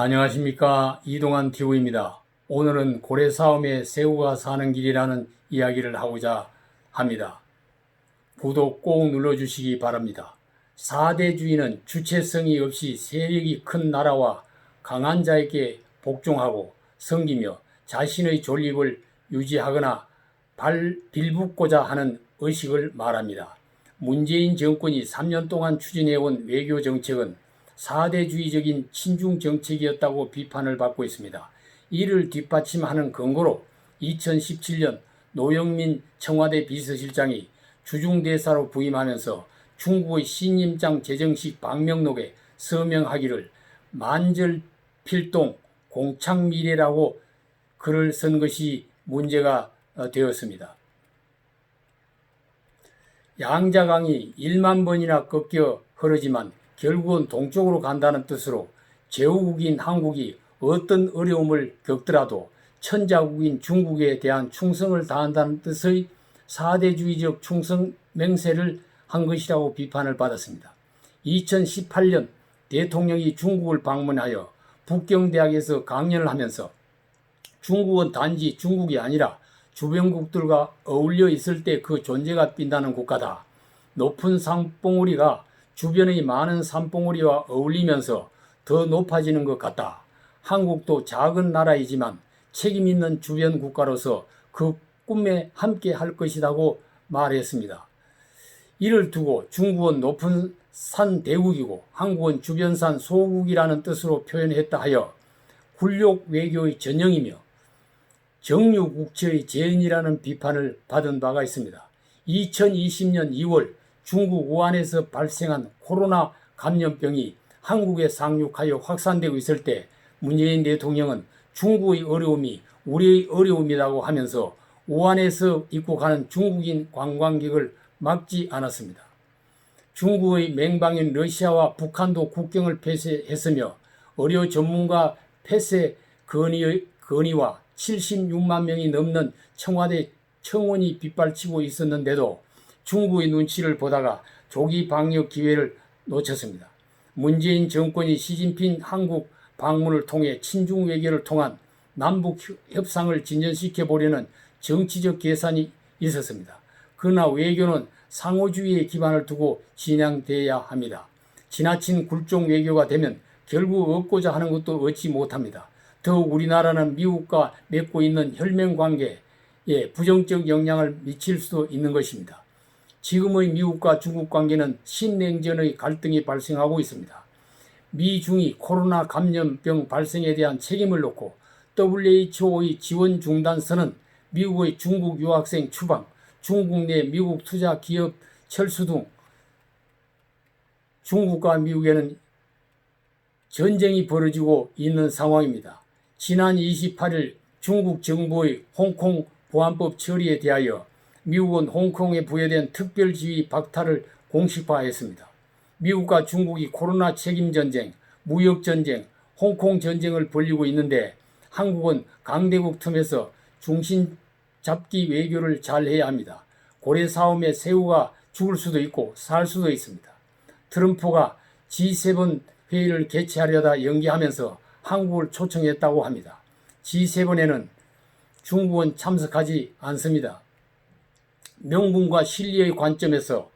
안녕하십니까 이동환 TV입니다. 오늘은 고래싸움에 새우가 사는 길이라는 이야기를 하고자 합니다. 구독 꼭 눌러주시기 바랍니다. 4대주의는 주체성이 없이 세력이 큰 나라와 강한 자에게 복종하고 섬기며 자신의 존립을 유지하거나 발 빌붙고자 하는 의식을 말합니다. 문재인 정권이 3년 동안 추진해온 외교 정책은 4대주의적인 친중 정책이었다고 비판을 받고 있습니다. 이를 뒷받침하는 근거로 2017년 노영민 청와대 비서실장이 주중대사로 부임하면서 중국의 신임장 제정식 방명록에 서명하기를 만절필동 공창미래라고 글을 쓴 것이 문제가 어, 되었습니다. 양자강이 1만 번이나 꺾여 흐르지만 결국은 동쪽으로 간다는 뜻으로 제후국인 한국이 어떤 어려움을 겪더라도 천자국인 중국에 대한 충성을 다한다는 뜻의 사대주의적 충성 맹세를 한 것이라고 비판을 받았습니다. 2018년 대통령이 중국을 방문하여 북경대학에서 강연을 하면서 중국은 단지 중국이 아니라 주변국들과 어울려 있을 때 그 존재가 빈다는 국가다. 높은 산봉우리가 주변의 많은 산봉우리와 어울리면서 더 높아지는 것 같다. 한국도 작은 나라이지만 책임 있는 주변 국가로서 그 꿈에 함께 할 것이라고 말했습니다. 이를 두고 중국은 높은 산 대국이고 한국은 주변산 소국이라는 뜻으로 표현했다 하여 굴욕 외교의 전형이며 정유국처의 재현이라는 비판을 받은 바가 있습니다. 2020년 2월 중국 우한에서 발생한 코로나 감염병이 한국에 상륙하여 확산되고 있을 때 문재인 대통령은 중국의 어려움이 우리의 어려움이라고 하면서 우한에서 입국하는 중국인 관광객을 막지 않았습니다. 중국의 맹방인 러시아와 북한도 국경을 폐쇄했으며 의료 전문가 폐쇄 건의, 건의와 76만 명이 넘는 청와대 청원이 빗발치고 있었는데도 중국의 눈치를 보다가 조기 방역 기회를 놓쳤습니다. 문재인 정권이 시진핑 한국 방문을 통해 친중 외교를 통한 남북 협상을 진전시켜 보려는 정치적 계산이 있었습니다. 그러나 외교는 상호주의의 기반을 두고 진행돼야 합니다. 지나친 굴종 외교가 되면 결국 얻고자 하는 것도 얻지 못합니다. 더욱 우리나라는 미국과 맺고 있는 혈맹 관계에 부정적 영향을 미칠 수도 있는 것입니다. 지금의 미국과 중국 관계는 신냉전의 갈등이 발생하고 있습니다. 미중이 코로나 감염병 발생에 대한 책임을 놓고 WHO의 지원 중단선은 미국의 중국 유학생 추방, 중국 내 미국 투자 기업 철수 등 중국과 미국에는 전쟁이 벌어지고 있는 상황입니다. 지난 28일 중국 정부의 홍콩 보안법 처리에 대하여 미국은 홍콩에 부여된 특별지위 박탈을 공식화했습니다. 미국과 중국이 코로나 책임 전쟁, 무역 전쟁, 홍콩 전쟁을 벌이고 있는데 한국은 강대국 틈에서 중심 잡기 외교를 잘 해야 합니다. 고래 싸움에 새우가 죽을 수도 있고 살 수도 있습니다. 트럼프가 G7 회의를 개최하려다 연기하면서 한국을 초청했다고 합니다. G7에는 중국은 참석하지 않습니다. 명분과 실리의 관점에서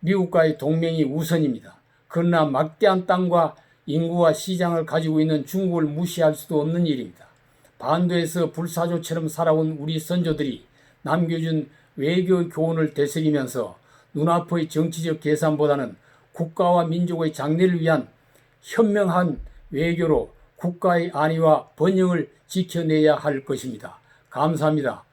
미국과의 동맹이 우선입니다. 그러나 막대한 땅과 인구와 시장을 가지고 있는 중국을 무시할 수도 없는 일입니다. 반도에서 불사조처럼 살아온 우리 선조들이 남겨준 외교 교훈을 되새기면서 눈앞의 정치적 계산보다는 국가와 민족의 장래를 위한 현명한 외교로 국가의 안위와 번영을 지켜내야 할 것입니다. 감사합니다.